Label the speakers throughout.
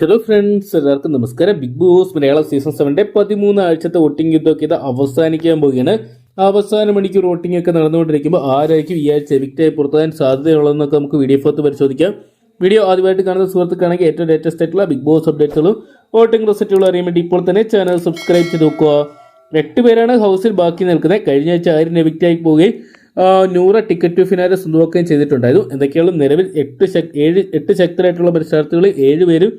Speaker 1: Hello friends എല്ലാവർക്കും നമസ്കാരം. Big boss Malayalam season സെവന്റെ പതിമൂന്ന് ആഴ്ചത്തെ വോട്ടിംഗ് യുദ്ധമൊക്കെ ഇത് അവസാനിക്കാൻ പോവുകയാണ്. അവസാന മണിക്കൂർ വോട്ടിംഗ് ഒക്കെ നടന്നുകൊണ്ടിരിക്കുമ്പോൾ ആരായിരിക്കും ഈ ആഴ്ച എവിക്റ്റായി പുറത്താൻ സാധ്യതയുള്ളതെന്നൊക്കെ നമുക്ക് വീഡിയോ ഫോർത്ത് പരിശോധിക്കാം. വീഡിയോ ആദ്യമായിട്ട് കാണുന്ന സുഹൃത്തുക്കാണെങ്കിൽ ഏറ്റവും ലേറ്റസ്റ്റ് ആയിട്ടുള്ള ബിഗ് ബോസ് അപ്ഡേറ്റുകളും വോട്ടിംഗ് റിസൾട്ടുകളും അറിയാൻ വേണ്ടി ഇപ്പോൾ തന്നെ ചാനൽ സബ്സ്ക്രൈബ് ചെയ്ത് നോക്കുക എട്ട് പേരാണ് ഹൗസിൽ ബാക്കി നിൽക്കുന്നത്. കഴിഞ്ഞ ആഴ്ച ആരും എവിക്റ്റായി പോവുകയും നൂറ് ടിക്കറ്റ് ടു ഫിനാലെ സ്വന്തമാക്കുകയും ചെയ്തിട്ടുണ്ടായിരുന്നു. എന്തൊക്കെയാണ് നിലവിൽ എട്ട് ഏഴ് എട്ട് ശക്തരായിട്ടുള്ള മത്സരാർത്ഥികളിൽ ഏഴ് പേരും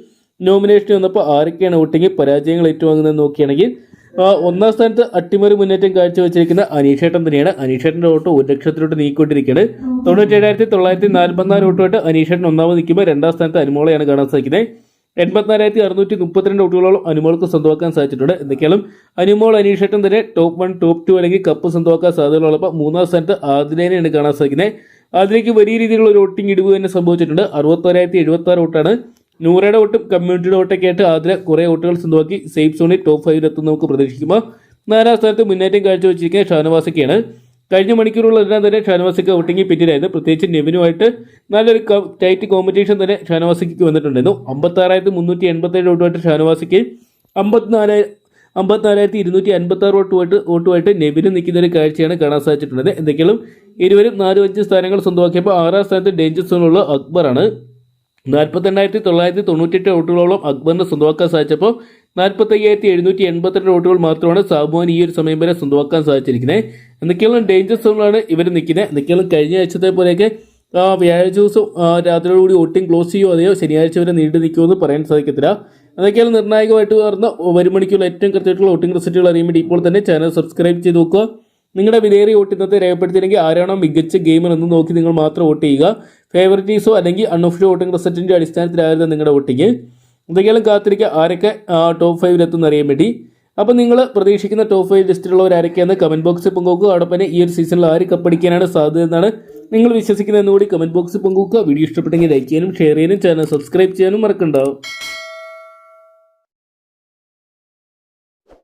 Speaker 1: നോമിനേഷൻ വന്നപ്പോൾ ആരൊക്കെയാണ് വോട്ടിങ് പരാജയങ്ങൾ ഏറ്റുവാങ്ങുന്നത് നോക്കുകയാണെങ്കിൽ ഒന്നാം സ്ഥാനത്ത് അട്ടിമറി മുന്നേറ്റം കാഴ്ചവെച്ചിരിക്കുന്ന അനീഷേട്ടൻ തന്നെയാണ്. അനീഷേട്ടന്റെ വോട്ട് ഒരു ലക്ഷത്തിലോട്ട് നീക്കിക്കൊണ്ടിരിക്കുകയാണ്. തൊണ്ണൂറ്റേഴായിരത്തി തൊള്ളായിരത്തി നാൽപ്പത്തിനാല് വോട്ടുമായിട്ട് അനീഷേട്ടൻ ഒന്നാമത് നിൽക്കുമ്പോൾ രണ്ടാം സ്ഥാനത്ത് അനുമോളെയാണ് കാണാൻ സാധിക്കുന്നത്. എൺപത്തിനാലായിരത്തി അറുന്നൂറ്റി മുപ്പത്തിരണ്ട് വോട്ടുകളോളം അനുമോൾക്ക് സ്വന്തമാക്കാൻ സാധിച്ചിട്ടുണ്ട്. എന്തൊക്കെയാലും അനുമോൾ അനീഷേട്ടൻ തന്നെ ടോപ്പ് വൺ ടോപ്പ് ടു അല്ലെങ്കിൽ കപ്പ് സ്വന്തമാക്കാൻ സാധ്യതയുള്ളപ്പോൾ മൂന്നാം സ്ഥാനത്ത് ആദിലേനെയാണ് കാണാൻ സാധിക്കുന്നത്. അതിലേക്ക് വലിയ രീതിയിലുള്ള ഒരു വോട്ടിംഗ് ഇടിവ് തന്നെ സംഭവിച്ചിട്ടുണ്ട്. അറുപത്തോരായിരത്തി എഴുപത്തി ആറ് വോട്ടാണ് നൂറയുടെ വോട്ടും കമ്മ്യൂണിറ്റിയുടെ വോട്ടൊക്കെ ആയിട്ട് ആദ്യം കുറേ വോട്ടുകൾ സ്വന്തമാക്കി സേഫ് സോണിൽ ടോപ്പ് ഫൈവിൽ എത്തും നമുക്ക് പ്രതീക്ഷിക്കുമ്പോൾ നാലാം സ്ഥാനത്ത് മുന്നേറ്റം കാഴ്ചവെച്ചിരിക്കുന്ന ഷാനവാസൊക്കെയാണ്. കഴിഞ്ഞ മണിക്കൂറുകളെല്ലാം തന്നെ ഷാനവാസിക്ക് വോട്ടിംഗ് പിന്നിലായിരുന്നു. പ്രത്യേകിച്ച് നെവിനുമായിട്ട് നല്ലൊരു ടൈറ്റ് കോമ്പറ്റീഷൻ തന്നെ ഷാനവാസിക്ക് വന്നിട്ടുണ്ടായിരുന്നു. അമ്പത്താറായിരത്തി മുന്നൂറ്റി എൺപത്തേഴ് വോട്ടുമായിട്ട് ഷാനവാസിക്ക് അമ്പത്തിനാലായിരം അമ്പത്തിനാലായിരത്തി ഇരുന്നൂറ്റി അൻപത്തി ആറ് വോട്ടുമായിട്ട് വോട്ടുമായിട്ട് നെബിന് നിൽക്കുന്ന ഒരു കാഴ്ചയാണ് കാണാൻ സാധിച്ചിട്ടുള്ളത്. എന്തെങ്കിലും ഇരുവരും നാലും അഞ്ച് സ്ഥാനങ്ങൾ സ്വന്തമാക്കിയപ്പോൾ ആറാം സ്ഥാനത്ത് ഡേഞ്ചർ സോണുള്ള അക്ബറാണ്. നാൽപ്പത്തെണ്ണായിരത്തി തൊള്ളായിരത്തി തൊണ്ണൂറ്റെട്ട് വോട്ടുകളോളം അക്ബറിന് സ്വന്തമാക്കാൻ സാധിച്ചപ്പോൾ നാൽപ്പത്തയ്യായിരത്തി എഴുന്നൂറ്റി എൺപത്തെട്ട് വോട്ടുകൾ മാത്രമാണ് സാബുവാൻ ഈ ഒരു സമയം വരെ സ്വന്തമാക്കാൻ സാധിച്ചിരിക്കുന്നത്. എന്തൊക്കെയുള്ള ഡേഞ്ചർ സോണിലാണ് ഇവർ നിൽക്കുന്നത്. എന്തൊക്കെയുള്ള കഴിഞ്ഞ ആഴ്ചത്തെ പോലെയൊക്കെ വ്യാഴാഴ്ച ദിവസം രാത്രിയോടുകൂടി വോട്ടിംഗ് ക്ലോസ് ചെയ്യുമോ അതെയോ ശനിയാഴ്ച വരെ നീണ്ടു നിൽക്കുമോ എന്ന് പറയാൻ സാധിക്കത്തില്ല. അതൊക്കെയാണ് നിർണായകമായിട്ട് വരുന്ന വരും മണിക്കുള്ള ഏറ്റവും കൃത്യമായിട്ടുള്ള വോട്ടിംഗ് റിസൾട്ടുകൾ അറിയാൻ വേണ്ടി ഇപ്പോൾ തന്നെ ചാനൽ സബ്സ്ക്രൈബ് ചെയ്ത് നോക്കുക. നിങ്ങളുടെ വിലയേറിയ വോട്ട് ഇന്നത്തെ രേഖപ്പെടുത്തിയില്ലെങ്കിൽ ആരാണോ മികച്ച ഗെയിമർ എന്ന് നോക്കി നിങ്ങൾ മാത്രം വോട്ട് ചെയ്യുക. ഫേവറിറ്റീസോ അല്ലെങ്കിൽ അൺഒഫിഷ്യൽ വോട്ടിംഗ് റിസൾട്ടിന്റെ അടിസ്ഥാനത്തിലായിരുന്നു നിങ്ങളുടെ വോട്ടിങ് എന്തെങ്കിലും കാത്തിരിക്കുക. ആരൊക്കെ ടോപ്പ് ഫൈവിലെത്തുന്ന അറിയാൻ വേണ്ടി. അപ്പോൾ നിങ്ങൾ പ്രതീക്ഷിക്കുന്ന ടോപ്പ് ഫൈവ് ലിസ്റ്റിലുള്ളവർ ആരൊക്കെയെന്ന് കമന്റ് ബോക്സിൽ പങ്കുവെക്കുക. അതോടൊപ്പം ഈ ഒരു സീസണിൽ ആര് കപ്പടിക്കാനാണ് സാധ്യത എന്നാണ് നിങ്ങൾ വിശ്വസിക്കുന്നതെന്നുകൂടി കമന്റ് ബോക്സിൽ പങ്കുവെക്കുക. വീഡിയോ ഇഷ്ടപ്പെട്ടെങ്കിൽ ലൈക്ക് ചെയ്യാനും ഷെയർ ചെയ്യാനും ചാനൽ സബ്സ്ക്രൈബ് ചെയ്യാനും മറക്കണ്ടാവും